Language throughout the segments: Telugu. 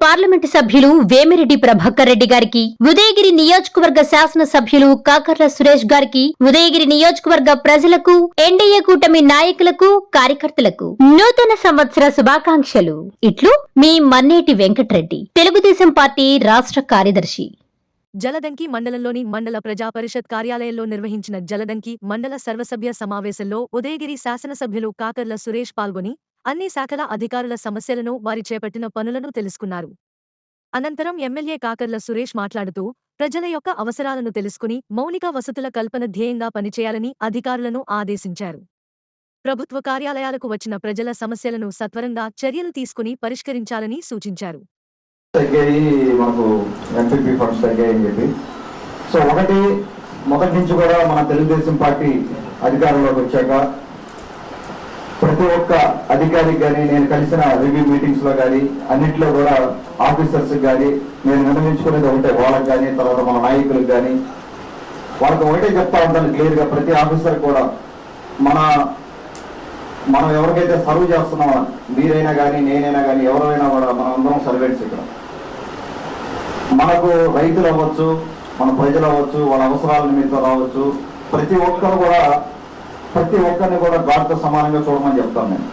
పార్లమెంటు సభ్యులు వేమిరెడ్డి ప్రభాకర్ రెడ్డి గారికి ఉదయగిరి నియోజకవర్గ శాసన సభ్యులు కాకర్ల సురేష్ గారికి ఉదయగిరి నియోజకవర్గ ప్రజలకు ఎన్డీఏ కూటమి నాయకులకు కార్యకర్తలకు నూతన సంవత్సర శుభాకాంక్షలు. ఇట్లు మీ మన్నేటి వెంకటరెడ్డి తెలుగుదేశం పార్టీ రాష్ట్ర కార్యదర్శి. జలదంకి మండలంలోని మండల ప్రజాపరిషత్ కార్యాలయంలో నిర్వహించిన జలదంకి మండల సర్వసభ్య సమావేశంలో ఉదయగిరి శాసనసభ్యులు కాకర్ల సురేష్ పాల్గొని అన్ని శాఖల అధికారుల సమస్యలను వారి చేపట్టిన పనులను తెలుసుకున్నారు. అనంతరం ఎమ్మెల్యే కాకర్ల సురేష్ మాట్లాడుతూ ప్రజల యొక్క అవసరాలను తెలుసుకుని మౌలిక వసతుల కల్పన ధ్యేయంగా పనిచేయాలని అధికారులను ఆదేశించారు. ప్రభుత్వ కార్యాలయాలకు వచ్చిన ప్రజల సమస్యలను సత్వరంగా చర్యలు తీసుకుని పరిష్కరించాలని సూచించారు. సో ఒకటి మొదటి నుంచి కూడా మన తెలుగుదేశం పార్టీ అధికారంలోకి వచ్చాక ప్రతి ఒక్క అధికారికి కానీ నేను కలిసిన రివ్యూ మీటింగ్స్లో కానీ అన్నింటిలో కూడా ఆఫీసర్స్ కానీ నేను నిర్ణయించుకునేది ఒకటే వాళ్ళకి కానీ తర్వాత మన నాయకులకు కానీ వాళ్ళకి ఒకటే చెప్తా ఉంటాను క్లియర్గా ప్రతి ఆఫీసర్ కూడా మన మనం ఎవరికైతే సర్వ్ చేస్తున్నామో మీరైనా కానీ నేనైనా కానీ ఎవరైనా కూడా మనం అందరం సర్వెంట్స్ ఇక్కడ. మనకు రైతులు అవ్వచ్చు మన ప్రజలు అవ్వచ్చు వాళ్ళ అవసరాల నిమిత్తం రావచ్చు. ప్రతి ఒక్కరు కూడా ప్రతి ఒక్కరిని కూడా భారత సమానంగా చూడమని చెప్తాను నేను.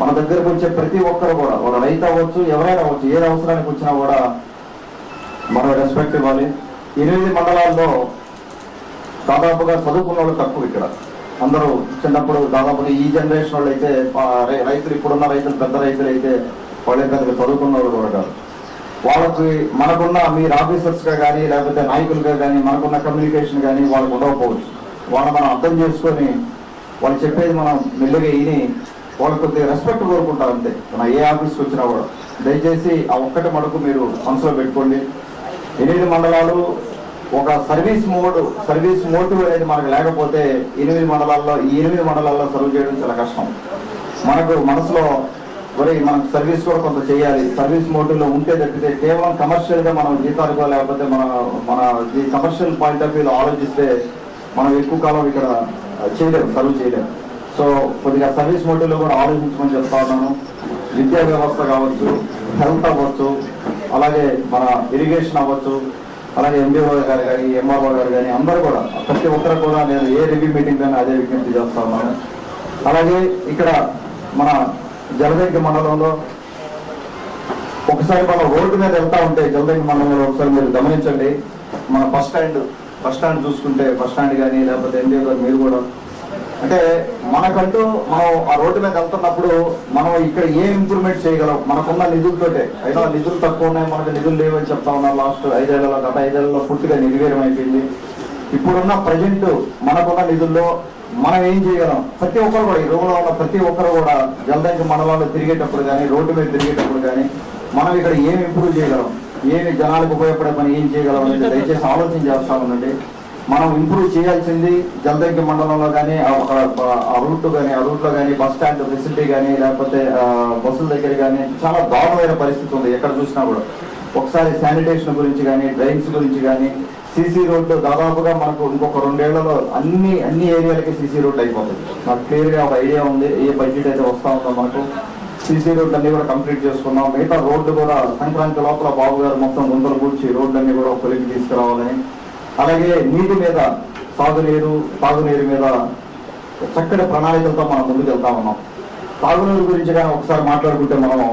మన దగ్గరకు వచ్చే ప్రతి ఒక్కరు కూడా వాళ్ళ రైతు అవ్వచ్చు ఎవరైనా అవ్వచ్చు ఏ అవసరానికి వచ్చినా కూడా మనం రెస్పెక్ట్ ఇవ్వాలి. ఎనిమిది మండలాల్లో దాదాపుగా చదువుకున్న వాళ్ళు తక్కువ ఇక్కడ. అందరూ చిన్నప్పుడు దాదాపుగా ఈ జనరేషన్ వాళ్ళు అయితే రైతులు ఇప్పుడున్న రైతులు పెద్ద రైతులు అయితే వాళ్ళు పెద్దగా చదువుకున్న వాళ్ళు కూడా కాదు. వాళ్ళకి మనకున్న మీరు ఆఫీసర్స్గా కానీ లేకపోతే నాయకులుగా కానీ మనకున్న కమ్యూనికేషన్ కానీ వాళ్ళకు ఉండకపోవచ్చు. వాళ్ళు మనం అర్థం చేసుకొని వాళ్ళు చెప్పేది మనం మెల్లిగా విని వాళ్ళు కొద్దిగా రెస్పెక్ట్ కోరుకుంటాం అంతే. మన ఏ ఆఫీస్కి వచ్చినా కూడా. దయచేసి ఆ ఒక్కటి మటుకు మీరు మనసులో పెట్టుకోండి. ఎనిమిది మండలాలు ఒక సర్వీస్ మోడ్ సర్వీస్ మోటివ్ అనేది మనకు లేకపోతే ఎనిమిది మండలాల్లో ఈ ఎనిమిది మండలాల్లో సర్వ్ చేయడం చాలా కష్టం. మనకు మనసులో ఒరే మనకు సర్వీస్ కూడా కొంత చేయాలి. సర్వీస్ మోటివ్లో ఉంటే తప్పితే కేవలం కమర్షియల్గా మనం జీతాలుగా లేకపోతే మన మన కమర్షియల్ పాయింట్ ఆఫ్ వ్యూలో ఆలోచిస్తే మనం ఎక్కువ కాలం ఇక్కడ చేయలేము సర్వ్ చేయలేము సో కొద్దిగా సర్వీస్ మోడల్లో లో కూడా ఆలోచించమని చెప్తా ఉన్నాను. విద్యా వ్యవస్థ కావచ్చు హెల్త్ అవ్వచ్చు అలాగే మన ఇరిగేషన్ అవ్వచ్చు అలాగే ఎంబీఓ గారు కానీ ఎంఆర్ఓ గారు కానీ అందరూ కూడా ప్రతి ఒక్కరు కూడా నేను ఏ రివ్యూ మీటింగ్ కానీ అదే విజ్ఞప్తి చేస్తా ఉన్నాను. అలాగే ఇక్కడ మన జలదంకి మండలంలో ఒకసారి మనం రోడ్డు మీద వెళ్తా ఉంటే జలదంకి మండలంలో ఒకసారి మీరు గమనించండి. మన బస్ స్టాండ్ బస్ స్టాండ్ చూసుకుంటే బస్ స్టాండ్ కానీ లేకపోతే ఎంబీఓ గారు మీరు కూడా. అంటే మనకంటూ మనం ఆ రోడ్డు మీద వెళ్తున్నప్పుడు మనం ఇక్కడ ఏం ఇంప్రూవ్మెంట్ చేయగలం? మనకున్న నిధులతోటే అయినా నిధులు తక్కువ ఉన్నాయి మనకు నిధులు లేవని చెప్తా ఉన్నాం లాస్ట్ ఐదేళ్ళలో గత ఐదేళ్ళలో పూర్తిగా నిర్వీర్యం అయిపోయింది ఇప్పుడున్న ప్రజెంట్ మనకున్న నిధుల్లో మనం ఏం చేయగలం? ప్రతి ఒక్కరు కూడా ఈ రూమ్లో ఉన్న ప్రతి ఒక్కరు కూడా జల్దంకి మన వాళ్ళు తిరిగేటప్పుడు కానీ రోడ్డు మీద తిరిగేటప్పుడు కానీ మనం ఇక్కడ ఏం ఇంప్రూవ్ చేయగలం? ఏమి జనాలకు ఉపయోగపడే పని ఏం చేయగలం అనేది దయచేసి ఆలోచన చేస్తా ఉండండి. మనం ఇంప్రూవ్ చేయాల్సింది జలదంకి మండలంలో కానీ ఆ రూట్ కానీ ఆ రూట్లో కానీ బస్ స్టాండ్ ఫెసిలిటీ కానీ లేకపోతే బస్సుల దగ్గర కానీ చాలా దారుణమైన పరిస్థితి ఉంది. ఎక్కడ చూసినా కూడా. ఒకసారి శానిటేషన్ గురించి కానీ డ్రైన్స్ గురించి కానీ సీసీ రోడ్డు దాదాపుగా మనకు ఇంకొక రెండేళ్ళలో అన్ని అన్ని ఏరియాలకి సీసీ రోడ్డు అయిపోతుంది. నాకు క్లియర్గా ఒక ఐడియా ఉంది. ఏ బడ్జెట్ అయితే వస్తూ ఉందో మనకు. సీసీ రోడ్లన్నీ కూడా కంప్లీట్ చేసుకున్నాం. మిగతా రోడ్డు కూడా సంక్రాంతి లోపల బాబు గారు మొత్తం గుంతలు కూర్చి రోడ్లన్నీ కూడా కొలికి తీసుకురావాలని. అలాగే నీటి మీద సాగునీరు తాగునీరు మీద చక్కటి ప్రణాళికలతో మనం ముందుకు వెళ్తా ఉన్నాం. తాగునీరు గురించి కానీ ఒకసారి మాట్లాడుకుంటే మనం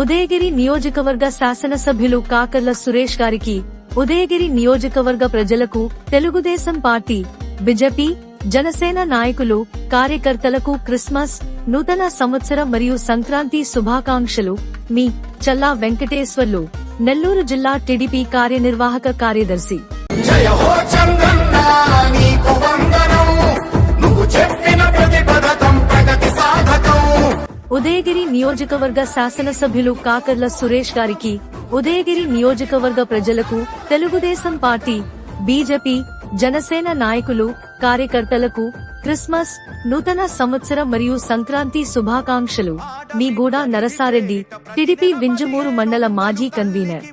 ఉదయగిరి నియోజకవర్గ శాసనసభ్యులు కాకర్ల సురేష్ గారికి ఉదయగిరి నియోజకవర్గ ప్రజలకు తెలుగుదేశం పార్టీ బిజెపి జనసేన నాయకులు కార్యకర్తలకు క్రిస్మస్ నూతన సంవత్సర మరియు సంక్రాంతి శుభాకాంక్షలు. మీ చల్లా వెంకటేశ్వర్లు నెల్లూరు జిల్లా టీడీపీ కార్యనిర్వాహక కార్యదర్శి. ఉదయగిరి నియోజకవర్గ శాసనసభ్యులు కాకర్ల సురేష్ గారికి ఉదయగిరి నియోజకవర్గ ప్రజలకు తెలుగుదేశం పార్టీ బీజేపీ జనసేన నాయకులు కార్యకర్తలకు క్రిస్మస్ నూతన సంవత్సర మరియు సంక్రాంతి శుభాకాంక్షలు. మీ గూడా నరసారెడ్డి టిడిపి వింజమూరు మండల మాజీ కన్వీనర్.